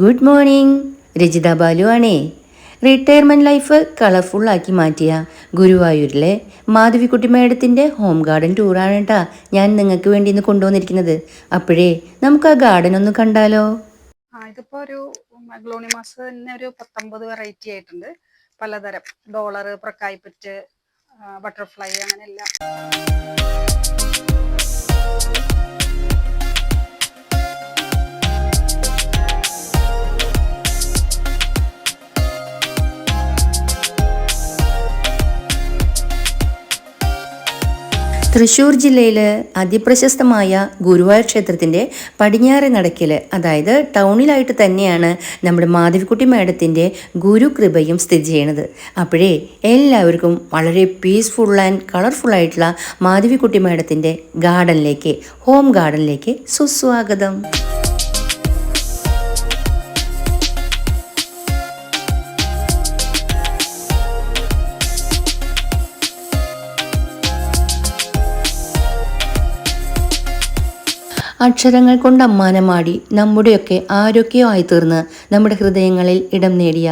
Good morning. Rajitha Balu ആണേ retirement life കളർഫുള്ളാക്കി മാറ്റിയ ഗുരുവായൂരിലെ മാധവിക്കുട്ടി മേഡത്തിന്റെ ഹോം ഗാർഡൻ ടൂറാണ് കേട്ടാ ഞാൻ നിങ്ങൾക്ക് വേണ്ടി ഇന്ന് കൊണ്ടുവന്നിരിക്കുന്നത്. അപ്പോഴേ നമുക്ക് ആ ഗാർഡൻ ഒന്ന് കണ്ടാലോ? ഇതിപ്പോ ഒരു ഗ്ലോണിമാസ് തന്നെ ഒരു പത്തൊമ്പത് വെറൈറ്റി ആയിട്ടുണ്ട്. പലതരം. ഡോളർ പ്രക്കായ്പറ്റ് ബട്ടർഫ്ലൈ അങ്ങനെ തൃശ്ശൂർ ജില്ലയിൽ അതിപ്രശസ്തമായ ഗുരുവായൂർ ക്ഷേത്രത്തിന്റെ പടിഞ്ഞാറെ നടക്കിൽ അതായത് ടൗണിലായിട്ട് തന്നെയാണ് നമ്മുടെ മാധവിക്കുട്ടി മേഡത്തിന്റെ ഗുരുകൃപയും സ്ഥിതി ചെയ്യണത്. അപ്പോഴേ എല്ലാവർക്കും വളരെ പീസ്ഫുൾ ആൻഡ് കളർഫുൾ ആയിട്ടുള്ള മാധവിക്കുട്ടി മേഡത്തിന്റെ ഗാർഡനിലേക്ക് ഹോം ഗാർഡനിലേക്ക് സുസ്വാഗതം. അക്ഷരങ്ങൾ കൊണ്ട് അമ്മാനമാടി നമ്മുടെയൊക്കെ ആരോഗ്യമായി തീർന്ന് നമ്മുടെ ഹൃദയങ്ങളിൽ ഇടം നേടിയ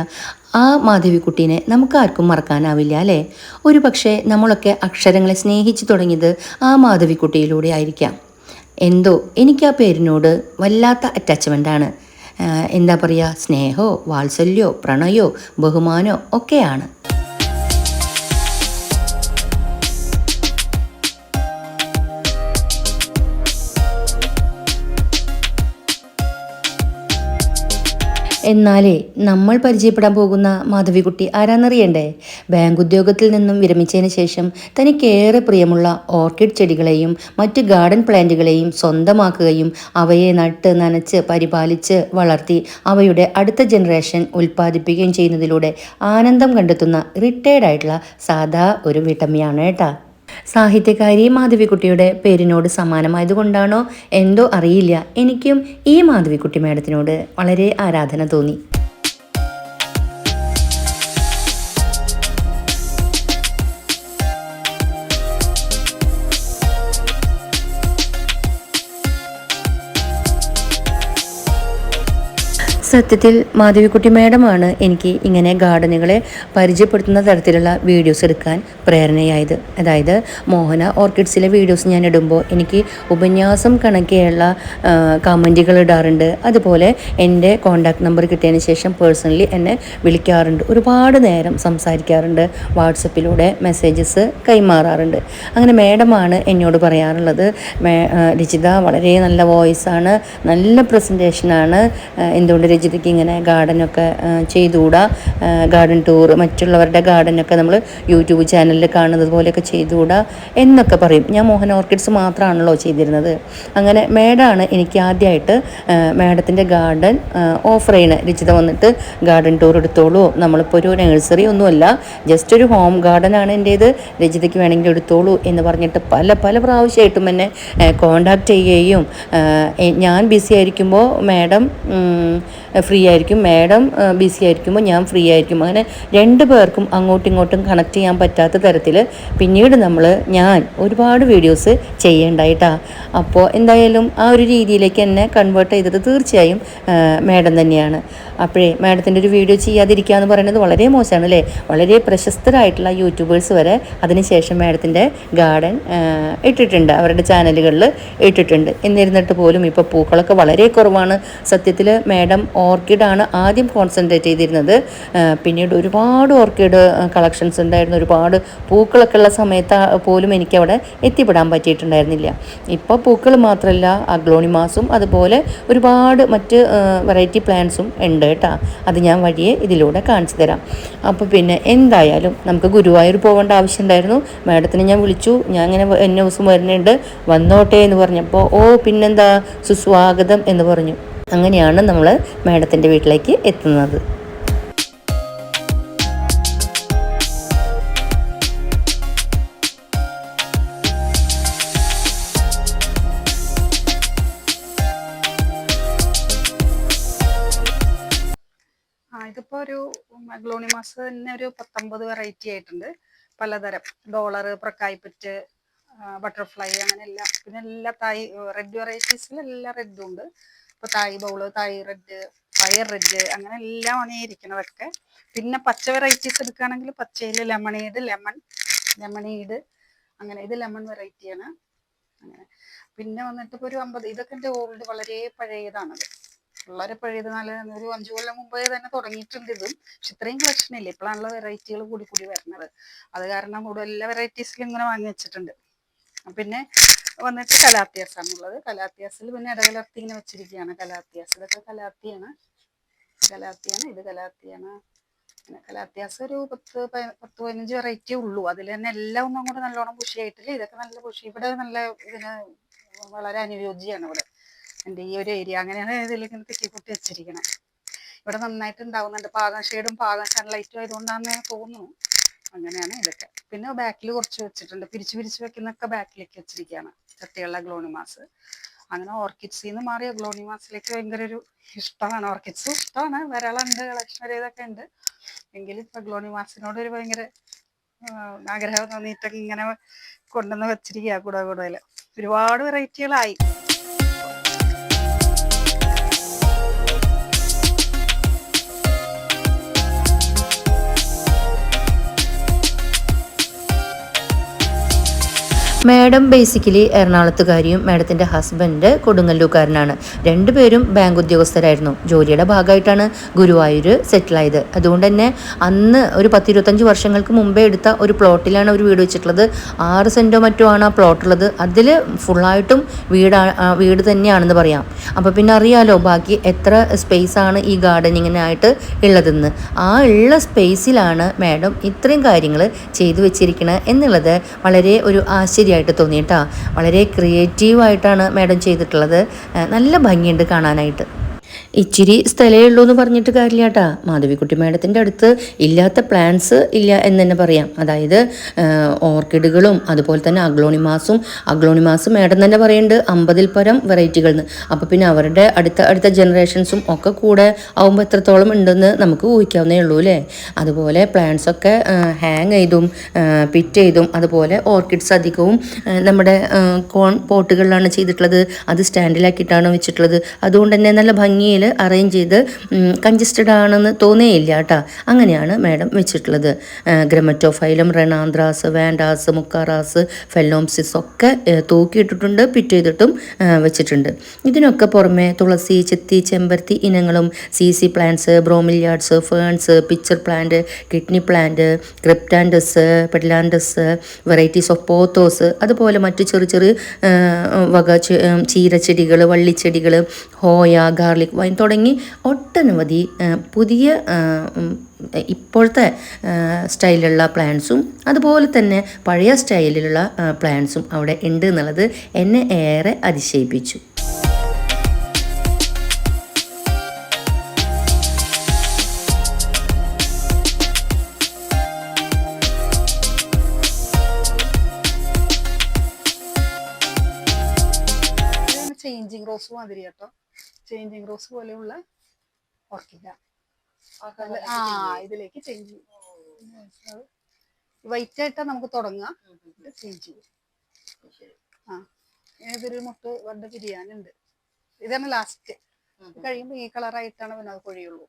ആ മാധവിക്കുട്ടീനെ നമുക്ക് ആർക്കും മറക്കാനാവില്ല അല്ലേ? ഒരു പക്ഷേ നമ്മളൊക്കെ അക്ഷരങ്ങളെ സ്നേഹിച്ചു തുടങ്ങിയത് ആ മാധവിക്കുട്ടിയിലൂടെ ആയിരിക്കാം. എന്തോ എനിക്ക് ആ പേരിനോട് വല്ലാത്ത അറ്റാച്ച്മെന്റാണ് എന്താ പറയുക സ്നേഹമോ വാത്സല്യോ പ്രണയോ ബഹുമാനോ ഒക്കെയാണ്. എന്നാലേ നമ്മൾ പരിചയപ്പെടാൻ പോകുന്ന മാധവിക്കുട്ടി ആരാന്നറിയണ്ടേ? ബാങ്ക് ഉദ്യോഗത്തിൽ നിന്നും വിരമിച്ചതിന് ശേഷം തനിക്കേറെ പ്രിയമുള്ള ഓർക്കിഡ് ചെടികളെയും മറ്റ് ഗാർഡൻ പ്ലാന്റുകളെയും സ്വന്തമാക്കുകയും അവയെ നട്ട് നനച്ച് പരിപാലിച്ച് വളർത്തി അവയുടെ അടുത്ത ജനറേഷൻ ഉൽപ്പാദിപ്പിക്കുകയും ചെയ്യുന്നതിലൂടെ ആനന്ദം കണ്ടെത്തുന്ന റിട്ടയർഡ് ആയിട്ടുള്ള സാധാ ഒരു വീട്ടമ്മയാണ് കേട്ടാ. സാഹിത്യകാരി മാധവിക്കുട്ടിയുടെ പേരിനോട് സമാനമായതുകൊണ്ടാണോ എന്തോ അറിയില്ല. എനിക്കും ഈ മാധവിക്കുട്ടി മേഡത്തിനോട് വളരെ ആരാധന തോന്നി. സത്യത്തിൽ മാധവിക്കുട്ടി മാഡമാണ് എനിക്ക് ഇങ്ങനെ ഗാർഡനുകളെ പരിചയപ്പെടുത്തുന്ന തരത്തിലുള്ള വീഡിയോസ് എടുക്കാൻ പ്രേരണയായത്. അതായത് മോഹന ഓർക്കിഡ്സിലെ വീഡിയോസ് ഞാൻ ഇടുമ്പോൾ എനിക്ക് ഉപന്യാസം കണക്കെയുള്ള കമന്റുകൾ ഇടാറുണ്ട്. അതുപോലെ എന്റെ കോൺടാക്ട് നമ്പർ കിട്ടിയതിന് ശേഷം പേഴ്സണലി എന്നെ വിളിക്കാറുണ്ട്. ഒരുപാട് നേരം സംസാരിക്കാറുണ്ട്. വാട്സപ്പിലൂടെ മെസ്സേജസ് കൈമാറാറുണ്ട്. അങ്ങനെ മാഡമാണ് എന്നോട് പറയാറുള്ളത് രചിത വളരെ നല്ല വോയിസാണ് നല്ല പ്രസന്റേഷനാണ് എന്തുകൊണ്ട് രചിതയ്ക്ക് ഇങ്ങനെ ഗാർഡനൊക്കെ ചെയ്തുകൂടാ. ഗാർഡൻ ടൂർ മറ്റുള്ളവരുടെ ഗാർഡനൊക്കെ നമ്മൾ യൂട്യൂബ് ചാനലിൽ കാണുന്നത് പോലെയൊക്കെ ചെയ്തുകൂടാ എന്നൊക്കെ പറയും. ഞാൻ മോഹൻ ഓർക്കിഡ്സ് മാത്രമാണല്ലോ ചെയ്തിരുന്നത്. അങ്ങനെ മേഡാണ് എനിക്ക് ആദ്യമായിട്ട് മേഡത്തിന്റെ ഗാർഡൻ ഓഫർ ചെയ്യണ. രചിത വന്നിട്ട് ഗാർഡൻ ടൂർ എടുത്തോളൂ. നമ്മളിപ്പോൾ ഒരു നഴ്സറി ഒന്നുമല്ല ജസ്റ്റ് ഒരു ഹോം ഗാർഡൻ ആണ് എന്റേത് രചിതയ്ക്ക് വേണമെങ്കിൽ എടുത്തോളൂ എന്ന് പറഞ്ഞിട്ട് പല പല പ്രാവശ്യമായിട്ടും എന്നെ കോണ്ടാക്ട് ചെയ്യുകയും ഞാൻ ബിസി ആയിരിക്കുമ്പോൾ മാഡം ഫ്രീ ആയിരിക്കും. മാഡം ബിസി ആയിരിക്കുമ്പോൾ ഞാൻ ഫ്രീ ആയിരിക്കും. അങ്ങനെ രണ്ട് പേർക്കും അങ്ങോട്ടും ഇങ്ങോട്ടും കണക്ട് ചെയ്യാൻ പറ്റാത്ത തരത്തിൽ പിന്നീട് നമ്മൾ ഞാൻ ഒരുപാട് വീഡിയോസ് ചെയ്യേണ്ടായിട്ടാ. അപ്പോൾ എന്തായാലും ആ ഒരു രീതിയിലേക്ക് എന്നെ കൺവേർട്ട് ചെയ്തത് തീർച്ചയായും മാഡം തന്നെയാണ്. അപ്പോഴേ മാഡത്തിന്റെ ഒരു വീഡിയോ ചെയ്യാതിരിക്കുക എന്ന് പറയുന്നത് വളരെ മോശമാണ് അല്ലേ വളരെ പ്രശസ്തരായിട്ടുള്ള യൂട്യൂബേഴ്സ് വരെ അതിനുശേഷം മാഡത്തിന്റെ ഗാർഡൻ ഇട്ടിട്ടുണ്ട്. അവരുടെ ചാനലുകളിൽ ഇട്ടിട്ടുണ്ട്. എന്നിരുന്നിട്ട് പോലും ഇപ്പോൾ പൂക്കളൊക്കെ വളരെ കുറവാണ്. സത്യത്തിൽ മാഡം ഓർക്കിഡാണ് ആദ്യം കോൺസെൻട്രേറ്റ് ചെയ്തിരുന്നത്. പിന്നീട് ഒരുപാട് ഓർക്കിഡ് കളക്ഷൻസ് ഉണ്ടായിരുന്നു. ഒരുപാട് പൂക്കളൊക്കെ ഉള്ള സമയത്ത് പോലും എനിക്കവിടെ എത്തിപ്പെടാൻ പറ്റിയിട്ടുണ്ടായിരുന്നില്ല. ഇപ്പോൾ പൂക്കൾ മാത്രമല്ല അഗ്ലോണിമാസും അതുപോലെ ഒരുപാട് മറ്റ് വെറൈറ്റി പ്ലാന്റ്സും ഉണ്ട് കേട്ടോ. അത് ഞാൻ വഴിയെ ഇതിലൂടെ കാണിച്ചു തരാം. അപ്പോൾ പിന്നെ എന്തായാലും നമുക്ക് ഗുരുവായൂർ പോകേണ്ട ആവശ്യമുണ്ടായിരുന്നു. മാഡത്തിനെ ഞാൻ വിളിച്ചു. ഞാൻ ഇങ്ങനെ എന്നെ ദിവസം വരുന്നുണ്ട്. വന്നോട്ടെ എന്ന് പറഞ്ഞപ്പോൾ ഓ പിന്നെന്താ? സുസ്വാഗതം എന്ന് പറഞ്ഞു. അങ്ങനെയാണ് നമ്മൾ മാഡത്തിന്റെ വീട്ടിലേക്ക് എത്തുന്നത്. ഇതിപ്പോ ഒരു ഗ്ലോണിമാസ് തന്നെ ഒരു പത്തൊമ്പത് വെറൈറ്റി ആയിട്ടുണ്ട്. പലതരം. ഡോളർ പ്രക്കായ്പറ്റ് ബട്ടർഫ്ലൈ അങ്ങനെ എല്ലാം പിന്നെ എല്ലാ തായ് റെഡ് വെറൈറ്റീസിൽ എല്ലാ റെഡും ഉണ്ട്. ഇപ്പൊ Thai bowl Thai red fire red അങ്ങനെ എല്ലാമാണ് ഇരിക്കുന്നതൊക്കെ പിന്നെ പച്ച വെറൈറ്റീസ് എടുക്കുകയാണെങ്കിൽ പച്ചയിൽ ലെമണീഡ് ലെമൺ ലെമണീഡ് അങ്ങനെ ഇത് ലെമൺ വെറൈറ്റിയാണ് അങ്ങനെ. പിന്നെ വന്നിട്ട് ഇപ്പോൾ ഒരു അമ്പത് ഇതൊക്കെ എന്റെ ഓൾഡ് വളരെ പഴയതാണത് വളരെ പഴയത് നല്ല ഒരു അഞ്ചു കൊല്ലം മുമ്പേ തന്നെ തുടങ്ങിയിട്ടുണ്ട് ഇതും. പക്ഷെ ഇത്രയും കളക്ഷൻ ഇല്ല. ഇപ്പോഴാണല്ലോ വെറൈറ്റികൾ കൂടി കൂടി വരുന്നത്. അത് കാരണം കൂടുതൽ എല്ലാ വെറൈറ്റീസിലും ഇങ്ങനെ വാങ്ങി വെച്ചിട്ടുണ്ട്. പിന്നെ വന്നിട്ട് കലാത്തിയാസ് ആണുള്ളത് കലാത്തിയാസിൽ പിന്നെ ഇടകലർത്തി ഇങ്ങനെ വെച്ചിരിക്കുകയാണ് കലാത്തിയാസ് ഇതൊക്കെ കലാത്തിയാണ്. കലാത്തിയാണ് ഇത് കലാത്തിയാണ്. കലാത്തിയാസ് ഒരു പത്ത് പത്ത് പതിനഞ്ച് വെറൈറ്റി ഉള്ളൂ. അതിൽ തന്നെ എല്ലാം ഒന്നും കൂടെ നല്ലോണം പുഷിയായിട്ടില്ല ഇതൊക്കെ നല്ല പുഷി ഇവിടെ നല്ല ഇതിന് വളരെ അനുയോജ്യമാണ് ഇവിടെ. എന്റെ ഈ ഒരു ഏരിയ അങ്ങനെയാണ് ഇതിലിങ്ങനെ തെറ്റിക്കുട്ടി വെച്ചിരിക്കണത് ഇവിടെ നന്നായിട്ട് ഉണ്ടാവുന്നുണ്ട് പാകം ഷെയ്ഡും പാകം സൺലൈറ്റും ആയതുകൊണ്ടാണെന്ന് തോന്നുന്നു. അങ്ങനെയാണ് ഇതൊക്കെ. പിന്നെ ബാക്കിൽ കുറച്ച് വെച്ചിട്ടുണ്ട്. പിരിച്ചു പിരിച്ചു വെക്കുന്നൊക്കെ ബാക്കിലേക്ക് വെച്ചിരിക്കുകയാണ് ചട്ടിയുള്ള ഗ്ലോണിമാസ് അങ്ങനെ ഓർക്കിഡ്സിൽ നിന്ന് മാറിയ ഗ്ലോണിമാസിലേക്ക് ഭയങ്കര ഒരു ഇഷ്ടമാണ്. ഓർക്കിഡ്സ് ഇഷ്ടമാണ്. ധാരാളമുണ്ട് കളക്ഷൻ വരെ ഇതൊക്കെ ഉണ്ട്. എങ്കിലും ഇപ്പൊ ഗ്ലോണിമാസിനോട് ഒരു ഭയങ്കര ആഗ്രഹം തോന്നിയിട്ടൊക്കെ ഇങ്ങനെ കൊണ്ടുവന്ന് വെച്ചിരിക്കുക കൂടെ കൂടുതൽ ഒരുപാട് വെറൈറ്റികളായി മാഡം ബേസിക്കലി എറണാകുളത്തുകാരിയും മാഡത്തിന്റെ ഹസ്ബൻഡ് കൊടുങ്ങല്ലൂക്കാരനാണ് രണ്ടുപേരും ബാങ്ക് ഉദ്യോഗസ്ഥരായിരുന്നു. ജോലിയുടെ ഭാഗമായിട്ടാണ് ഗുരുവായൂർ സെറ്റിലായത് അതുകൊണ്ട് തന്നെ അന്ന് ഒരു പത്തിരുപത്തഞ്ച് വർഷങ്ങൾക്ക് മുമ്പേ എടുത്ത ഒരു പ്ലോട്ടിലാണ് അവർ വീട് വെച്ചിട്ടുള്ളത്. ആറ് സെന്റോ മറ്റോ ആണ് ആ പ്ലോട്ടുള്ളത് അതിൽ ഫുള്ളായിട്ടും വീട് വീട് തന്നെയാണെന്ന് പറയാം. അപ്പോൾ പിന്നെ അറിയാലോ ബാക്കി എത്ര സ്പേസ് ആണ് ഈ ഗാർഡനിങ്ങിനായിട്ട് ഉള്ളതെന്ന് ആ ഉള്ള സ്പേസിലാണ് മാഡം ഇത്രയും കാര്യങ്ങൾ ചെയ്തു വെച്ചിരിക്കുന്നത് എന്നുള്ളത് വളരെ ഒരു ആശ്ചര്യമായിട്ട് തോന്നി കേട്ടോ. വളരെ ക്രിയേറ്റീവായിട്ടാണ് മാഡം ചെയ്തിട്ടുള്ളത്. നല്ല ഭംഗിയുണ്ട് കാണാനായിട്ട്. ഇച്ചിരി സ്ഥലമേ ഉള്ളൂ എന്ന് പറഞ്ഞിട്ട് കാര്യമില്ല കേട്ടാ മാധവിക്കുട്ടി മാഡത്തിന്റെ അടുത്ത് ഇല്ലാത്ത പ്ലാന്റ്സ് ഇല്ല എന്ന് തന്നെ പറയാം. അതായത് ഓർക്കിഡുകളും അതുപോലെ തന്നെ അഗ്ലോണിമാസും അഗ്ലോണിമാസും മാഡം തന്നെ പറയുന്നുണ്ട് അമ്പതിൽ പരം വെറൈറ്റികൾ എന്ന് അപ്പോൾ പിന്നെ അവരുടെ അടുത്ത അടുത്ത ജനറേഷൻസും ഒക്കെ കൂടെ ആവുമ്പോൾ എത്രത്തോളം ഉണ്ടെന്ന് നമുക്ക് ഊഹിക്കാവുന്നേ ഉള്ളൂ അല്ലേ? അതുപോലെ പ്ലാന്റ്സ് ഒക്കെ ഹാങ് ചെയ്തും പിറ്റ് ചെയ്തും അതുപോലെ ഓർക്കിഡ്സ് അധികവും നമ്മുടെ കോൺ പോട്ടുകളിലാണ് ചെയ്തിട്ടുള്ളത്. അത് സ്റ്റാൻഡിലാക്കിയിട്ടാണ് വെച്ചിട്ടുള്ളത്. അതുകൊണ്ട് തന്നെ നല്ല ഭംഗിയിൽ അറേഞ്ച് ചെയ്ത് കൺജസ്റ്റഡ് ആണെന്ന് തോന്നേയില്ല കേട്ടോ. അങ്ങനെയാണ് മാഡം വെച്ചിട്ടുള്ളത്. ഗ്രമറ്റോഫൈലം റെണാന്ത്രാസ് വാൻഡാസ് മുക്കാറാസ് ഫെല്ലോംസിസ് ഒക്കെ തൂക്കിയിട്ടിട്ടുണ്ട് പിറ്റ് ചെയ്തിട്ടും വെച്ചിട്ടുണ്ട്. ഇതിനൊക്കെ പുറമെ തുളസി ചെത്തി ചെമ്പരത്തി ഇനങ്ങളും Z Z plants bromeliads ferns picture plant kidney plant cryptanthus പെഡ്ലാൻഡസ് varieties of pothos അതുപോലെ മറ്റു ചെറു ചെറു വക ചീരച്ചെടികൾ വള്ളിച്ചെടികൾ ഹോയ ഗാർലിക് തുടങ്ങി ഒട്ടനവധി പുതിയ ഇപ്പോഴത്തെ സ്റ്റൈലിലുള്ള പ്ലാന്റ്സും അതുപോലെ തന്നെ പഴയ സ്റ്റൈലിലുള്ള പ്ലാൻസും അവിടെ ഉണ്ട് എന്നുള്ളത് എന്നെ ഏറെ അതിശയിപ്പിച്ചു. ചേഞ്ചിങ് റോസ് മാതിരി കേട്ടോ. ചേഞ്ചിങ് റോസ് പോലെയുള്ള ഓർക്കിഡ. ആ ഇതിലേക്ക് ചേഞ്ച് ചെയ്യും. വൈറ്റ് ആയിട്ടാ നമുക്ക് തുടങ്ങാം. ചേഞ്ച് ചെയ്യും. ആ ഏതൊരു മുട്ട് വണ്ട് പിരിയാനുണ്ട് ഇതാണ് ലാസ്റ്റ് കഴിയുമ്പോൾ ഈ കളറായിട്ടാണ് പിന്നെ അത് കൊഴിയുള്ളൂ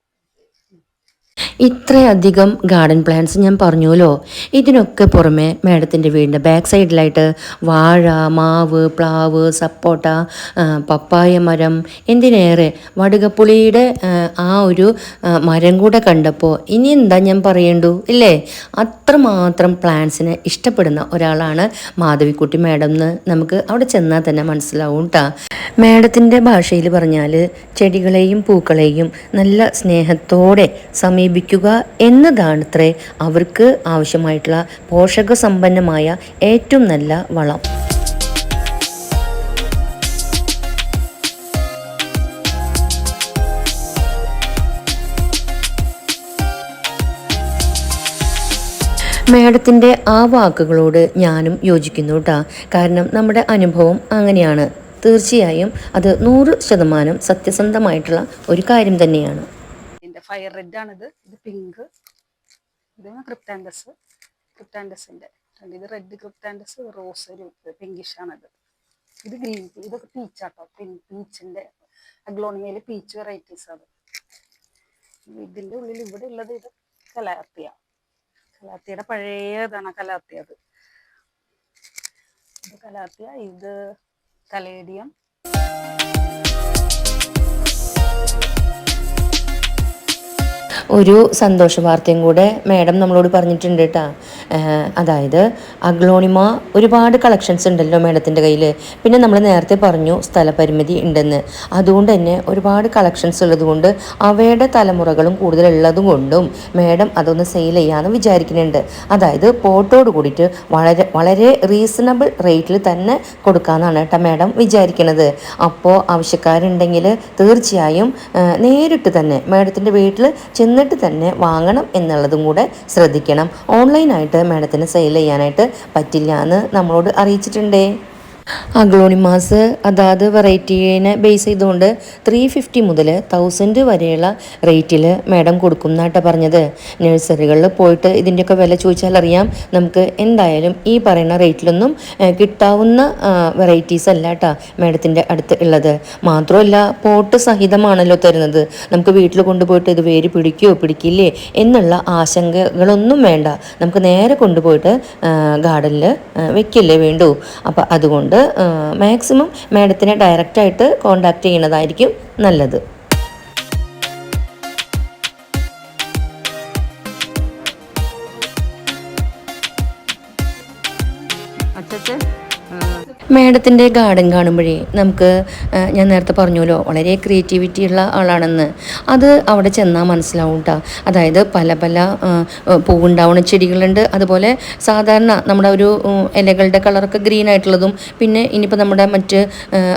ഇത്രയധികം ഗാർഡൻ പ്ലാന്റ്സ് ഞാൻ പറഞ്ഞുവല്ലോ. ഇതിനൊക്കെ പുറമെ മാഡത്തിന്റെ വീടിന്റെ ബാക്ക് സൈഡിലായിട്ട് വാഴ മാവ് പ്ലാവ് സപ്പോട്ട പപ്പായ മരം എന്തിനേറെ വടുകപ്പുളിയുടെ ആ, ഒരു മരം കൂടെ കണ്ടപ്പോൾ ഇനി എന്താ ഞാൻ പറയേണ്ടു? ഇല്ലേ? അത്രമാത്രം പ്ലാന്റ്സിനെ ഇഷ്ടപ്പെടുന്ന ഒരാളാണ് മാധവിക്കുട്ടി മാഡം എന്ന് നമുക്ക് അവിടെ ചെന്നാൽ തന്നെ മനസ്സിലാവും കേട്ടോ മാഡത്തിന്റെ ഭാഷയിൽ പറഞ്ഞാൽ ചെടികളെയും പൂക്കളെയും നല്ല സ്നേഹത്തോടെ സമീപിക്കുക എന്നതാണത്രേ അവർക്ക് ആവശ്യമായിട്ടുള്ള പോഷക സമ്പന്നമായ ഏറ്റവും നല്ല വളം. മേഡത്തിന്റെ ആ വാക്കുകളോട് ഞാനും യോജിക്കുന്നു കേട്ടോ കാരണം നമ്മുടെ അനുഭവം അങ്ങനെയാണ്. തീർച്ചയായും അത് നൂറ് ശതമാനം സത്യസന്ധമായിട്ടുള്ള ഒരു കാര്യം തന്നെയാണ്. ഫയർ റെഡ് ആണിത്. ഇത് പിങ്ക് ഇത് ക്രിപ്റ്റാൻഡസ് ക്രിപ്റ്റാൻഡസിന്റെ ഇത് റെഡ് ക്രിപ്റ്റാൻഡസ് റോസ് ഒരു പിങ്കിഷ് ആണിത്. ഇത് ഗ്രീൻ ഇതൊക്കെ പീച്ചാട്ടോ പീച്ചിന്റെ അഗ്ലോണിമയിൽ പീച്ച് വെറൈറ്റീസ് ആണ്. ഇതിന്റെ ഉള്ളിൽ ഇവിടെ ഉള്ളത് ഇത് കലാത്തിയ. കലാത്തിയുടെ പഴയതാണ് കലാത്തിയ അത്. ഇത് കലാത്തിയ ഇത് കലേഡിയം. ഒരു സന്തോഷ വാർത്തയും കൂടെ മാഡം നമ്മളോട് പറഞ്ഞിട്ടുണ്ട് കേട്ടോ. അതായത് അഗ്ലോണിമ ഒരുപാട് കളക്ഷൻസ് ഉണ്ടല്ലോ മാഡത്തിന്റെ കയ്യിൽ പിന്നെ നമ്മൾ നേരത്തെ പറഞ്ഞു സ്ഥലപരിമിതി ഉണ്ടെന്ന്. അതുകൊണ്ട് തന്നെ ഒരുപാട് കളക്ഷൻസ് ഉള്ളതുകൊണ്ട് അവയുടെ തലമുറകളും കൂടുതലുള്ളതും കൊണ്ടും മാഡം അതൊന്ന് സെയിൽ ചെയ്യാമെന്ന് വിചാരിക്കുന്നുണ്ട്. അതായത് പോട്ടോട് കൂടിയിട്ട് വളരെ വളരെ റീസണബിൾ റേറ്റിൽ തന്നെ കൊടുക്കാമെന്നാണ് കേട്ടോ മാഡം വിചാരിക്കുന്നത് അപ്പോൾ ആവശ്യക്കാരുണ്ടെങ്കിൽ തീർച്ചയായും നേരിട്ട് തന്നെ മാഡത്തിന്റെ വീട്ടിൽ ചെന്നിട്ട് തന്നെ വാങ്ങണം എന്നുള്ളതും കൂടെ ശ്രദ്ധിക്കണം. ഓൺലൈനായിട്ട് മാഡത്തിന് സെയിൽ ചെയ്യാനായിട്ട് പറ്റില്ല എന്ന് നമ്മളോട് അറിയിച്ചിട്ടുണ്ടേ. അഗ്ലോണിമാസ് അതാത് വെറൈറ്റീനെ ബേസ് ചെയ്തുകൊണ്ട് ത്രീ ഫിഫ്റ്റി മുതൽ തൗസൻഡ് വരെയുള്ള റേറ്റിൽ മാഡം കൊടുക്കും എന്നാട്ടോ പറഞ്ഞത്. നഴ്സറികളിൽ പോയിട്ട് ഇതിന്റെയൊക്കെ വില ചോദിച്ചാൽ അറിയാം നമുക്ക് എന്തായാലും ഈ പറയുന്ന റേറ്റിലൊന്നും കിട്ടാവുന്ന വെറൈറ്റീസ് അല്ല കേട്ടോ മാഡത്തിന്റെ അടുത്ത് ഉള്ളത് മാത്രമല്ല പോട്ട് സഹിതമാണല്ലോ തരുന്നത്. നമുക്ക് വീട്ടിൽ കൊണ്ടുപോയിട്ട് ഇത് വേര് പിടിക്കുകയോ പിടിക്കില്ലേ എന്നുള്ള ആശങ്കകളൊന്നും വേണ്ട. നമുക്ക് നേരെ കൊണ്ടുപോയിട്ട് ഗാർഡനിൽ വെക്കില്ലേ വേണ്ടു. അപ്പോൾ അതുകൊണ്ട് മാക്സിമം മാഡത്തിനെ ഡയറക്റ്റായിട്ട് കോണ്ടാക്ട് ചെയ്യുന്നതായിരിക്കും നല്ലത്. മാഡത്തിന്റെ ഗാർഡൻ കാണുമ്പോഴേ നമുക്ക് ഞാൻ നേരത്തെ പറഞ്ഞല്ലോ വളരെ ക്രിയേറ്റിവിറ്റി ഉള്ള ആളാണെന്ന്. അത് അവിടെ ചെന്നാൽ മനസ്സിലാവും കേട്ടോ അതായത് പല പല പൂവുണ്ടാവുന്ന ചെടികളുണ്ട്. അതുപോലെ സാധാരണ നമ്മുടെ ഒരു ഇലകളുടെ കളറൊക്കെ ഗ്രീൻ ആയിട്ടുള്ളതും പിന്നെ ഇനിയിപ്പോൾ നമ്മുടെ മറ്റ്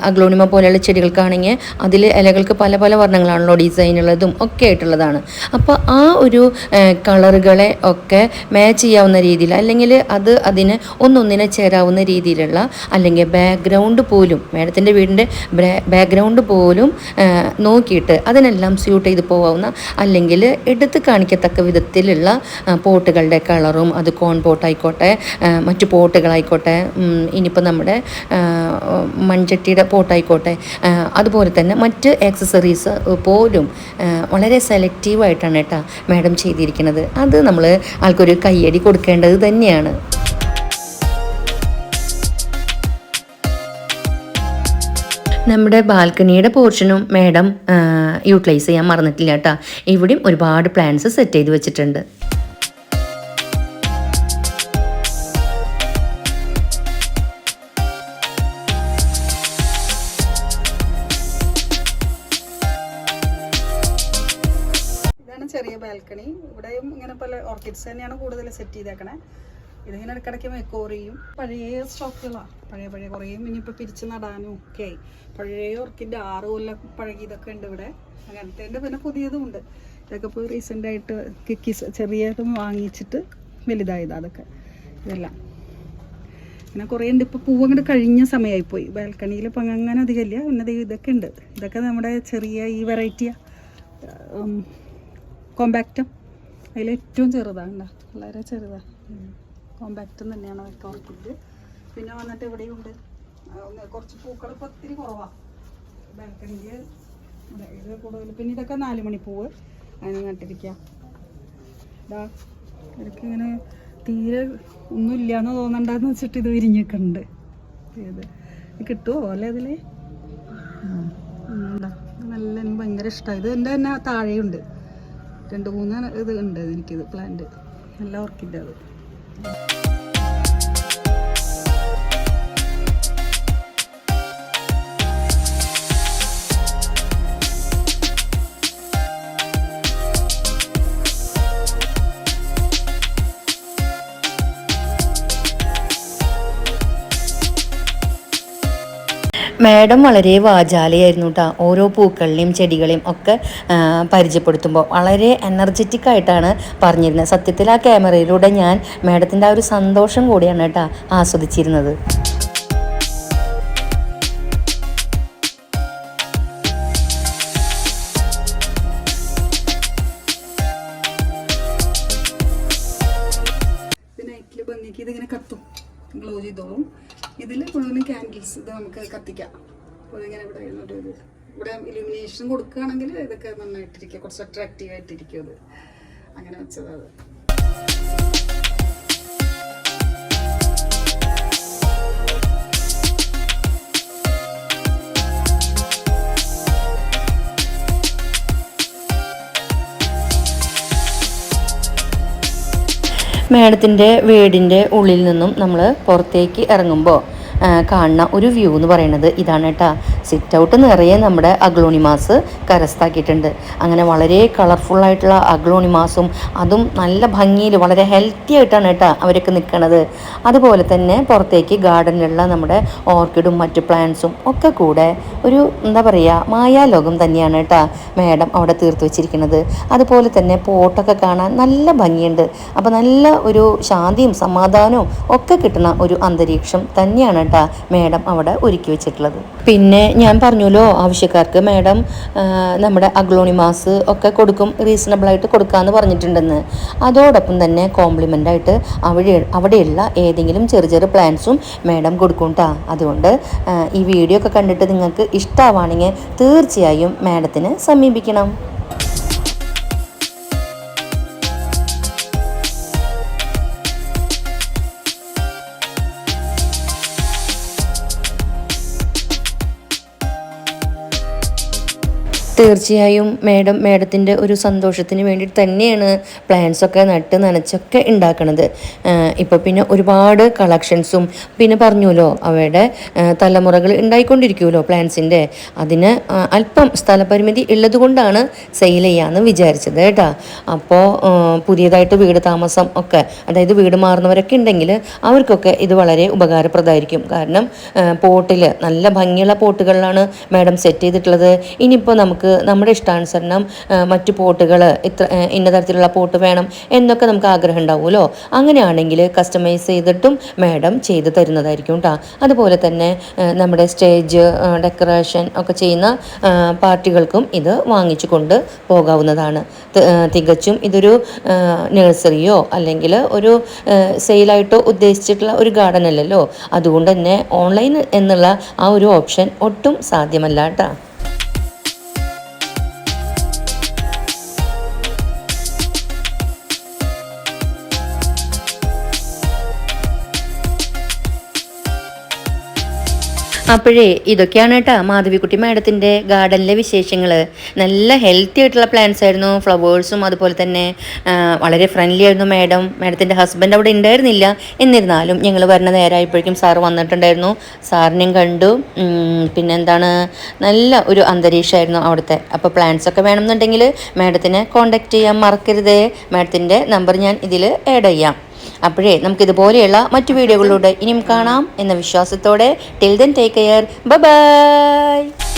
അഗ്ലോണിമ പോലെയുള്ള ചെടികൾക്കാണെങ്കിൽ അതിൽ ഇലകൾക്ക് പല പല വർണങ്ങളാണല്ലോ ഡിസൈൻ ഉള്ളതും ഒക്കെ ആയിട്ടുള്ളതാണ്. അപ്പോൾ ആ ഒരു കളറുകളെ ഒക്കെ മാച്ച് ചെയ്യാവുന്ന രീതിയിൽ അല്ലെങ്കിൽ അത് അതിന് ഒന്നൊന്നിനെ ചേരാവുന്ന രീതിയിലുള്ള അല്ലെങ്കിൽ ബാക്ക്ഗ്രൗണ്ട് പോലും മേഡത്തിന്റെ വീടിന്റെ ബാക്ക്ഗ്രൗണ്ട് പോലും നോക്കിയിട്ട് അതിനെല്ലാം സ്യൂട്ട് ചെയ്ത് പോകാവുന്ന അല്ലെങ്കിൽ എടുത്ത് കാണിക്കത്തക്ക വിധത്തിലുള്ള പോട്ടുകളുടെ കളറും അത് കോൺ പോട്ടായിക്കോട്ടെ മറ്റ് പോട്ടുകളായിക്കോട്ടെ ഇനിയിപ്പോൾ നമ്മുടെ മൺചട്ടിയുടെ പോട്ടായിക്കോട്ടെ അതുപോലെ തന്നെ മറ്റ് ആക്സസറീസ് പോലും വളരെ സെലക്റ്റീവായിട്ടാണ് കേട്ടോ മാഡം ചെയ്തിരിക്കുന്നത്. അത് നമ്മൾ ആൾക്കൊരു കയ്യടി കൊടുക്കേണ്ടത് തന്നെയാണ്. നമ്മുടെ ബാൽക്കണിയുടെ പോർഷനും മാഡം യൂട്ടിലൈസ് ചെയ്യാൻ മറന്നിട്ടില്ല കേട്ടോ. ഇവിടെയും ഒരുപാട് പ്ലാന്റ്സ് സെറ്റ് ചെയ്ത് വെച്ചിട്ടുണ്ട്. ചെറിയ ബാൽക്കണി. ഇവിടെയും ഇങ്ങനെ പല ഓർക്കിഡ്സ് തന്നെയാണ് കൂടുതൽ സെറ്റ് ചെയ്തേക്കണേ. ഇതിങ്ങനെ ഇടയ്ക്കിടയ്ക്ക് മെക്കോർ ചെയ്യും. പഴയ സ്റ്റോക്കുകളാണ് പഴയ പഴയ കുറേയും ഇനിയിപ്പോൾ പിരിച്ച് നടാനും ഒക്കെ ആയി. പഴയ ഓർക്കിന്റെ ആറ് കൊല്ലം പഴകിയതൊക്കെ ഉണ്ട് ഇവിടെ. അങ്ങനത്തെ ഉണ്ട് പിന്നെ പുതിയതും ഉണ്ട്. ഇതൊക്കെ ഇപ്പോൾ റീസെന്റ് ആയിട്ട് കിക്കീസ് ചെറിയതും വാങ്ങിച്ചിട്ട് വലുതായത് അതൊക്കെ. ഇതെല്ലാം. അങ്ങനെ കുറേ ഉണ്ട്. ഇപ്പോൾ പൂവ് അങ്ങോട്ട് കഴിഞ്ഞ സമയമായിപ്പോയി ബാൽക്കണിയിൽ ഇപ്പം അങ്ങനെ അധികമില്ല പിന്നെ ഇതൊക്കെ ഉണ്ട്. ഇതൊക്കെ നമ്മുടെ ചെറിയ ഈ വെറൈറ്റിയാണ് കോമ്പാക്റ്റം അതിൽ ഏറ്റവും ചെറുതാണ്? വളരെ ചെറുതാണ് കോമ്പാക്റ്റം തന്നെയാണ് വെക്ക ഓർക്കിഡ് പിന്നെ വന്നിട്ട് ഇവിടെയുണ്ട്. കുറച്ച് ഇപ്പോൾ ഒത്തിരി കുറവാണ് ബാൽക്കണിയിൽ ഇത് കൂടുതൽ പിന്നെ ഇതൊക്കെ നാല് മണിപ്പൂവ് അതിന് നട്ടിരിക്കുക ഇതാ ഇങ്ങനെ തീരെ ഒന്നും ഇല്ലാന്ന് തോന്നണ്ടെന്ന് വെച്ചിട്ട് ഇത് വിരിഞ്ഞിട്ടുണ്ട് ഇത് കിട്ടുമോ അല്ലേ അതിൽ നല്ല ഭയങ്കര ഇഷ്ടമായി ഇത് എന്റെ തന്നെ താഴെയുണ്ട്. രണ്ട് മൂന്ന് ഇത് ഉണ്ട് എനിക്കിത് പ്ലാന്റ് നല്ല ഓർക്കിഡ് അത്. മാഡം വളരെ വാചാലയായിരുന്നു കേട്ടോ ഓരോ പൂക്കളിലെയും ചെടികളെയും ഒക്കെ പരിചയപ്പെടുത്തുമ്പോൾ വളരെ എനർജറ്റിക് ആയിട്ടാണ് പറഞ്ഞിരുന്നത്. സത്യത്തിൽ ആ ക്യാമറയിലൂടെ ഞാൻ മാഡത്തിന്റെ ആ ഒരു സന്തോഷം കൂടിയാണ് കേട്ടോ ആസ്വദിച്ചിരുന്നത്. ഇതിങ്ങനെ കത്തും. ഗ്ലോ ചെയ്തോളും. ഇതിൽ മുഴുവനും ക്യാൻഡിൽസ് ഇത് നമുക്ക് കത്തിക്കാം. ഇങ്ങനെ ഇവിടെ ഇവിടെ ഇലുമിനേഷൻ കൊടുക്കുകയാണെങ്കിൽ ഇതൊക്കെ നന്നായിട്ടിരിക്കുക കുറച്ച് അട്രാക്റ്റീവ് ആയിട്ടിരിക്കും അത്. അങ്ങനെ വെച്ചത് മേഡത്തിന്റെ വീടിന്റെ ഉള്ളിൽ നിന്നും നമ്മൾ പുറത്തേക്ക് ഇറങ്ങുമ്പോൾ കാണുന്ന ഒരു വ്യൂ എന്ന് പറയുന്നത് ഇതാണ് കേട്ടോ. സിറ്റ് ഔട്ട് നിറയെ നമ്മുടെ അഗ്ലോണിമാസ് കരസ്ഥാക്കിയിട്ടുണ്ട്. അങ്ങനെ വളരെ കളർഫുൾ ആയിട്ടുള്ള അഗ്ലോണിമാസും അതും നല്ല ഭംഗിയിൽ വളരെ ഹെൽത്തി ആയിട്ടാണ് കേട്ടോ അവരൊക്കെ നിൽക്കുന്നത് അതുപോലെ തന്നെ പുറത്തേക്ക് ഗാർഡനിലുള്ള നമ്മുടെ ഓർക്കിഡും മറ്റു പ്ലാന്റ്സും ഒക്കെ കൂടെ ഒരു എന്താ പറയുക മായാലോകം തന്നെയാണ് കേട്ടോ മേഡം അവിടെ തീർത്ത് വെച്ചിരിക്കുന്നത്. അതുപോലെ തന്നെ പോട്ടൊക്കെ കാണാൻ നല്ല ഭംഗിയുണ്ട്. അപ്പോൾ നല്ല ഒരു ശാന്തിയും സമാധാനവും ഒക്കെ കിട്ടുന്ന ഒരു അന്തരീക്ഷം തന്നെയാണ് കേട്ടോ മേഡം അവിടെ ഒരുക്കി വെച്ചിട്ടുള്ളത്. പിന്നെ ഞാൻ പറഞ്ഞല്ലോ ആവശ്യക്കാർക്ക് മാഡം നമ്മുടെ അഗ്ലോണിമാസ് ഒക്കെ കൊടുക്കും റീസണബിൾ ആയിട്ട് കൊടുക്കാമെന്ന് പറഞ്ഞിട്ടുണ്ടെന്ന്. അതോടൊപ്പം തന്നെ കോംപ്ലിമെന്റ് ആയിട്ട് അവിടെ അവിടെയുള്ള ഏതെങ്കിലും ചെറിയ ചെറിയ പ്ലാൻസും മാഡം കൊടുക്കും കേട്ടോ അതുകൊണ്ട് ഈ വീഡിയോ ഒക്കെ കണ്ടിട്ട് നിങ്ങൾക്ക് ഇഷ്ടമാണെങ്കിൽ തീർച്ചയായും മാഡത്തിന് സമീപിക്കണം. തീർച്ചയായും മേഡം മേഡത്തിന്റെ ഒരു സന്തോഷത്തിന് വേണ്ടിയിട്ട് തന്നെയാണ് പ്ലാന്റ്സൊക്കെ നട്ട് നനച്ചൊക്കെ ഉണ്ടാക്കണത് ഇപ്പോൾ പിന്നെ ഒരുപാട് കളക്ഷൻസും പിന്നെ പറഞ്ഞുല്ലോ അവയുടെ തലമുറകൾ ഉണ്ടായിക്കൊണ്ടിരിക്കുമല്ലോ പ്ലാൻസിന്റെ അതിന് അല്പം സ്ഥലപരിമിതി ഉള്ളതുകൊണ്ടാണ് സെയിൽ ചെയ്യാമെന്ന് വിചാരിച്ചത് കേട്ടോ. അപ്പോൾ പുതിയതായിട്ട് വീട് താമസം ഒക്കെ അതായത് വീട് മാറുന്നവരൊക്കെ ഉണ്ടെങ്കിൽ അവർക്കൊക്കെ ഇത് വളരെ ഉപകാരപ്രദമായിരിക്കും കാരണം പോട്ടിൽ നല്ല ഭംഗിയുള്ള പോട്ടുകളിലാണ് മാഡം സെറ്റ് ചെയ്തിട്ടുള്ളത്. ഇനിയിപ്പോൾ നമുക്ക് നമ്മുടെ ഇഷ്ടാനുസരണം മറ്റു പോട്ടുകൾ ഇത്ര ഇന്ന തരത്തിലുള്ള പോട്ട് വേണം എന്നൊക്കെ നമുക്ക് ആഗ്രഹം ഉണ്ടാവുമല്ലോ. അങ്ങനെയാണെങ്കിൽ കസ്റ്റമൈസ് ചെയ്തിട്ടും മാഡം ചെയ്ത് തരുന്നതായിരിക്കും കേട്ടോ അതുപോലെ തന്നെ നമ്മുടെ സ്റ്റേജ് ഡെക്കറേഷൻ ഒക്കെ ചെയ്യുന്ന പാർട്ടികൾക്കും ഇത് വാങ്ങിച്ചു കൊണ്ട് പോകാവുന്നതാണ് തികച്ചും ഇതൊരു നഴ്സറിയോ അല്ലെങ്കിൽ ഒരു സെയിലായിട്ടോ ഉദ്ദേശിച്ചിട്ടുള്ള ഒരു ഗാർഡൻ അല്ലല്ലോ. അതുകൊണ്ട് തന്നെ ഓൺലൈൻ എന്നുള്ള ആ ഒരു ഓപ്ഷൻ ഒട്ടും സാധ്യമല്ല കേട്ടോ അപ്പോഴേ ഇതൊക്കെയാണ് കേട്ടോ മാധവിക്കുട്ടി മാഡത്തിന്റെ ഗാർഡനിലെ വിശേഷങ്ങൾ നല്ല ഹെൽത്തി ആയിട്ടുള്ള പ്ലാന്റ്സ് ആയിരുന്നു ഫ്ലവേഴ്സും അതുപോലെ തന്നെ വളരെ ഫ്രണ്ട്ലി ആയിരുന്നു മാഡം. മാഡത്തിന്റെ ഹസ്ബൻഡ് അവിടെ ഉണ്ടായിരുന്നില്ല. എന്നിരുന്നാലും ഞങ്ങൾ വരുന്ന നേരമായപ്പോഴേക്കും സാറ് വന്നിട്ടുണ്ടായിരുന്നു. സാറിനെയും കണ്ടു. പിന്നെ എന്താണ് നല്ല ഒരു അന്തരീക്ഷമായിരുന്നു അവിടുത്തെ. അപ്പോൾ പ്ലാന്റ്സ് ഒക്കെ വേണമെന്നുണ്ടെങ്കിൽ മാഡത്തിനെ കോൺടാക്റ്റ് ചെയ്യാൻ മറക്കരുതേ. മാഡത്തിന്റെ നമ്പർ ഞാൻ ഇതിൽ ആഡ് ചെയ്യാം. അപ്പോഴേ നമുക്കിതുപോലെയുള്ള മറ്റു വീഡിയോകളിലൂടെ ഇനിയും കാണാം എന്ന വിശ്വാസത്തോടെ. Till then take care bye